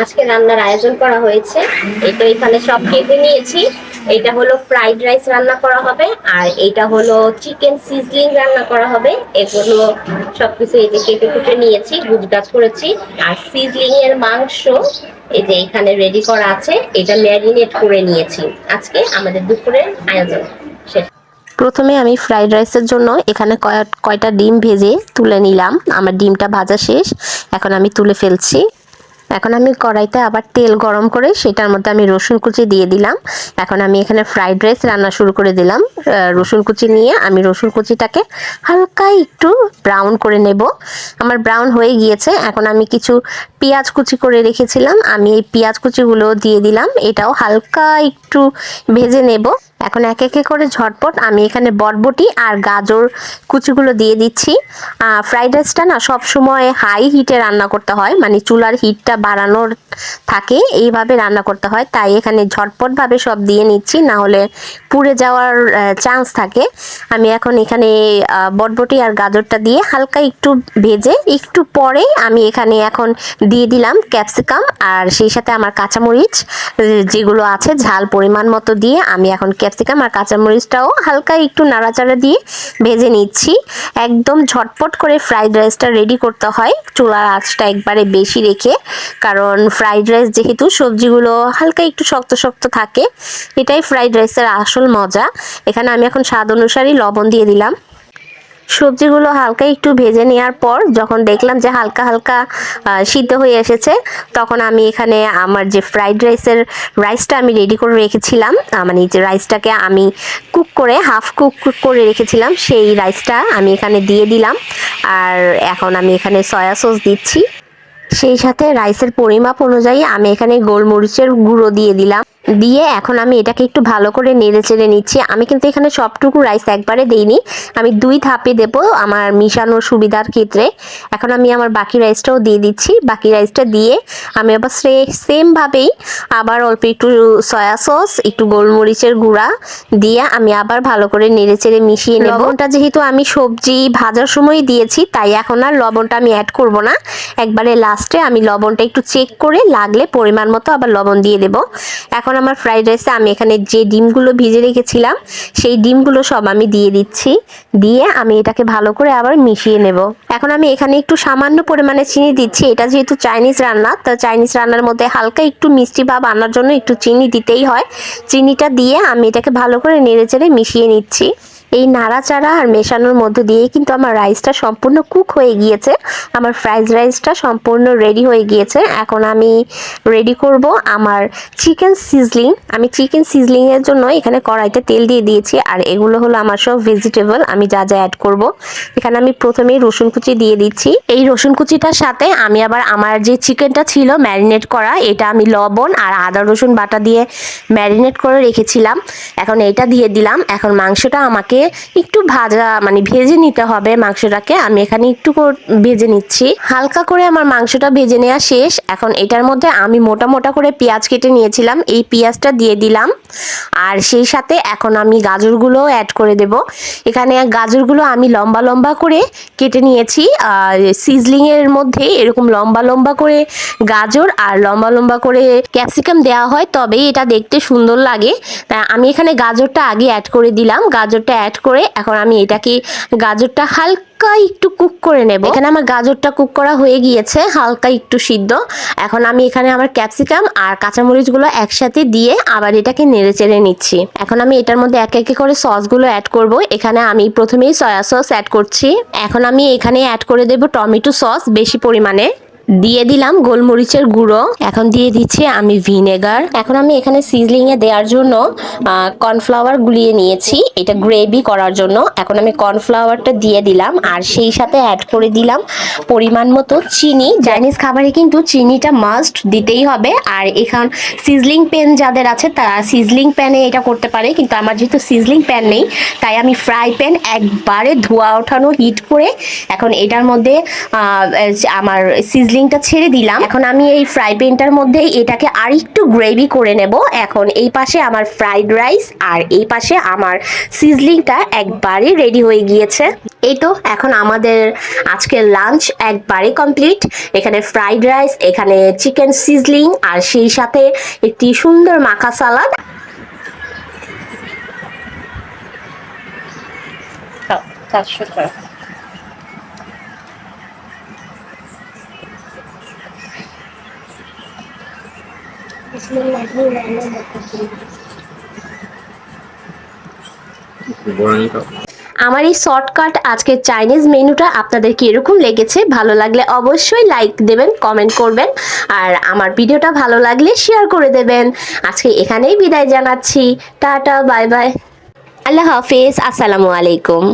আজকে রান্নার আয়োজন করা হয়েছে। এই তো এখানে সব কেটে নিয়েছি। এটা হলো ফ্রাইড রাইস রান্না করা হবে আর এটা হলো চিকেন সিজলিং রান্না করা হবে। এগুলো সবকিছু এই যে কেটে কুটে নিয়েছি গুজগাছ করেছি। আর সিজলিং এর মাংস এই যে এখানে রেডি করা আছে, এটা ম্যারিনেট করে নিয়েছি। আজকে আমাদের দুপুরের আয়োজন। প্রথমে আমি ফ্রাইড রাইসের জন্য এখানে কয়- কয়টা ডিম ভেজে তুলে নিলাম। আমার ডিমটা ভাজা শেষ। এখন আমি তুলে ফেলছি। এখন আমি কড়াইতে আবার তেল গরম করে সেটার মধ্যে আমি রসুন কুচি দিয়ে দিলাম। এখন আমি এখানে ফ্রাইড রাইস রান্না শুরু করে দিলাম। রসুন কুচি নিয়ে আমি রসুন কুচিটাকে হালকা একটু ব্রাউন করে নেব। আমার ব্রাউন হয়ে গিয়েছে। এখন আমি কিছু পেঁয়াজ কুচি করে রেখেছিলাম। আমি এই পেঁয়াজ কুচিগুলো দিয়ে দিলাম। এটাও হালকা একটু ভেজে নেব। এখন এক একে করে ঝটপট আমি এখানে বটবটি আর গাজর কুচিগুলো দিয়ে দিচ্ছি। ফ্রাইড রাইসটা না সব সময় হাই হিটে রান্না করতে হয় মানে চুলার হিটটা বাড়ানোর থাকে, এইভাবে রান্না করতে হয়। তাই এখানে ঝটপটভাবে সব দিয়ে নিচ্ছি, না হলে পুড়ে যাওয়ার চান্স থাকে। আমি এখন এখানে বটবটি আর গাজরটা দিয়ে হালকা একটু ভেজে, একটু পরে আমি এখানে এখন দিয়ে দিলাম ক্যাপসিকাম আর সেই সাথে আমার কাঁচামরিচ যেগুলো আছে ঝাল পরিমাণ মতো দিয়ে আমি এখন ক্যাপসিকাম আর কাঁচামরিচটাও হালকা একটু নাড়াচাড়া দিয়ে ভেজে নিচ্ছি। একদম ঝটপট করে ফ্রাইড রাইসটা রেডি করতে হয়। চুলার আঁচটা একবারে বেশি রেখে, কারণ ফ্রাইড রাইস যেহেতু সবজিগুলো হালকা একটু শক্ত শক্ত থাকে, এটাই ফ্রাইড রাইসের আসল মজা। এখানে আমি এখন স্বাদ অনুসারী লবণ দিয়ে দিলাম। সবজিগুলো হালকা একটু ভেজে নেওয়ার পর যখন দেখলাম যে হালকা হালকা সিদ্ধ হয়ে এসেছে, তখন আমি এখানে আমার যে ফ্রাইড রাইসের রাইসটা আমি রেডি করে রেখেছিলাম মানে যে রাইসটাকে আমি কুক করে হাফ কুক করে রেখেছিলাম, সেই রাইসটা আমি এখানে দিয়ে দিলাম। আর এখন আমি এখানে সয়া সস দিচ্ছি। সেই সাথে রাইসের পরিমাপ অনুযায়ী আমি এখানে গোলমরিচের গুঁড়ো দিয়ে দিলাম। দিয়ে এখন আমি এটাকে একটু ভালো করে নেড়ে চেড়ে নিচ্ছি। আমি কিন্তু এখানে সবটুকু রাইস একবারে দেইনি। আমি দুই ধাপে দেবো আমার মিশানোর সুবিধার ক্ষেত্রে। এখন আমি আমার বাকি রাইসটাও দিয়ে দিচ্ছি। বাকি রাইসটা দিয়ে আমি আবার সেমভাবেই আবার অল্প একটু সয়া সস একটু গোলমরিচের গুঁড়া দিয়ে আমি আবার ভালো করে নেড়ে চেড়ে মিশিয়ে নেব। লবণটা যেহেতু আমি সবজি ভাজার সময় দিয়েছি, তাই এখন আর লবণটা আমি অ্যাড করব না। একবারে লাস্টে আমি লবণটা একটু চেক করে লাগলে পরিমাণ মতো আবার লবণ দিয়ে দেব। এখন আমার ফ্রাইড রাইসে আমি এখানে যে ডিমগুলো ভিজে রেখেছিলাম, সেই ডিমগুলো সব আমি দিয়ে দিচ্ছি। দিয়ে আমি এটাকে ভালো করে আবার মিশিয়ে নেব। এখন আমি এখানে একটু সামান্য পরিমাণে চিনি দিচ্ছি। এটা যেহেতু চাইনিজ রান্না, তো চাইনিজ রান্নার মধ্যে হালকা একটু মিষ্টি ভাব আনার জন্য একটু চিনি দিতেই হয়। চিনিটা দিয়ে আমি এটাকে ভালো করে নেড়ে চেড়ে মিশিয়ে নিচ্ছি। এই নাড়াচাড়া আর মেশানোর মধ্য দিয়ে কিন্তু আমার রাইসটা সম্পূর্ণ কুক হয়ে গিয়েছে। আমার ফ্রাইড রাইসটা সম্পূর্ণ রেডি হয়ে গিয়েছে। এখন আমি রেডি করব আমার চিকেন সিজলিং আমি চিকেন সিজলিং এর জন্য এখানে কড়াইতে তেল দিয়ে দিয়েছি আর এগুলো হলো আমার সব ভেজিটেবল আমি যা যা অ্যাড করব। এখানে আমি প্রথমেই রসুন কুচি দিয়ে দিচ্ছি। এই রসুন কুচিটার সাথে আমি আবার আমার যে চিকেনটা ছিল ম্যারিনেট করা, এটা আমি লবণ আর আদা, রসুন বাটা দিয়ে ম্যারিনেট করে রেখেছিলাম। এখন এটা দিয়ে দিলাম। এখন মাংসটা আমাকে একটু ভাজা মানে ভেজে নিতে হবে মাংসটাকে। আমি এখানে একটু ভেজে নিচ্ছি। হালকা করে আমার মাংসটা ভেজে নেওয়া শেষ। এখন এটার মধ্যে আমি মোটা মোটা করে পেঁয়াজ কেটে নিয়েছিলাম। এই পেঁয়াজটা দিয়ে দিলাম। আর সেই সাথে এখন আমি গাজরগুলো অ্যাড করে দেব। এখানে গাজরগুলো আমি লম্বা লম্বা করে কেটে নিয়েছি। সিজলিং এর মধ্যে এরকম লম্বা লম্বা করে গাজর আর লম্বা লম্বা করে ক্যাপসিকাম দেওয়া হয়, তবেই এটা দেখতে সুন্দর লাগে। আমি এখানে গাজরটা আগে অ্যাড করে দিলাম। গাজরটা করে এখন আমি এটাকে গাজরটা হালকা একটু কুক করে নেব। এখানে আমার গাজরটা কুক করা হয়ে গিয়েছে হালকা একটু সিদ্ধ। এখন আমি এখানে আমার ক্যাপসিকাম আর কাঁচামরিচগুলো একসাথে দিয়ে আবার এটাকে নেড়ে চেড়ে নিচ্ছি। এখন আমি এটার মধ্যে এক একে করে সসগুলো অ্যাড করব। এখানে আমি প্রথমেই সয়া সস অ্যাড করছি। এখন আমি এখানে অ্যাড করে দেব টমেটো সস বেশি পরিমাণে। দিয়ে দিলাম গোলমরিচের গুঁড়ো। এখন দিয়ে দিচ্ছি আমি ভিনেগার। এখন আমি এখানে সিজলিং এ দেওয়ার জন্য কর্নফ্লাওয়ার গুলিয়ে নিয়েছি, এটা গ্রেভি করার জন্য। এখন আমি কর্নফ্লাওয়ারটা দিয়ে দিলাম, আর সেই সাথে অ্যাড করে দিলাম পরিমাণ মতো চিনি। চাইনিজ খাবারে কিন্তু চিনিটা মাস্ট দিতেই হবে, আর এখান সিজলিং প্যান যাদের আছে, তারা সিজলিং প্যানে এটা করতে পারে, কিন্তু আমার যেহেতু সিজলিং প্যান নেই, তাই আমি ফ্রাই প্যান একবারে ধোয়া ওঠানো হিট করে এখন এটার মধ্যে আমার সিজলিং সিজলিংটা ছেড়ে দিলাম। এখন আমি এই ফ্রাই প্যানটার মধ্যে এটাকে আর একটু গ্রেভি করে নেব। এখন এই পাশে আমার ফ্রাইড রাইস আর এই পাশে আমার সিজলিংটা একবারে রেডি হয়ে গিয়েছে। এই তো, এখন আমাদের আজকের লাঞ্চ একবারে কমপ্লিট এখানে ফ্রাইড রাইস এখানে চিকেন সিজলিং আর সেই সাথে একটি সুন্দর মাখা সালাদ চারশো টাকা আমার এই শর্টকাট আজকের চাইনিজ মেনুটা আপনাদের কীরকম লেগেছে, ভালো লাগলে অবশ্যই লাইক দেবেন কমেন্ট করবেন, আর আমার ভিডিওটা ভালো লাগলে শেয়ার করে দেবেন। আজকে এখানেই বিদায় জানাচ্ছি। টাটা বাই বাই আল্লাহ হাফিজ, আসসালামু আলাইকুম।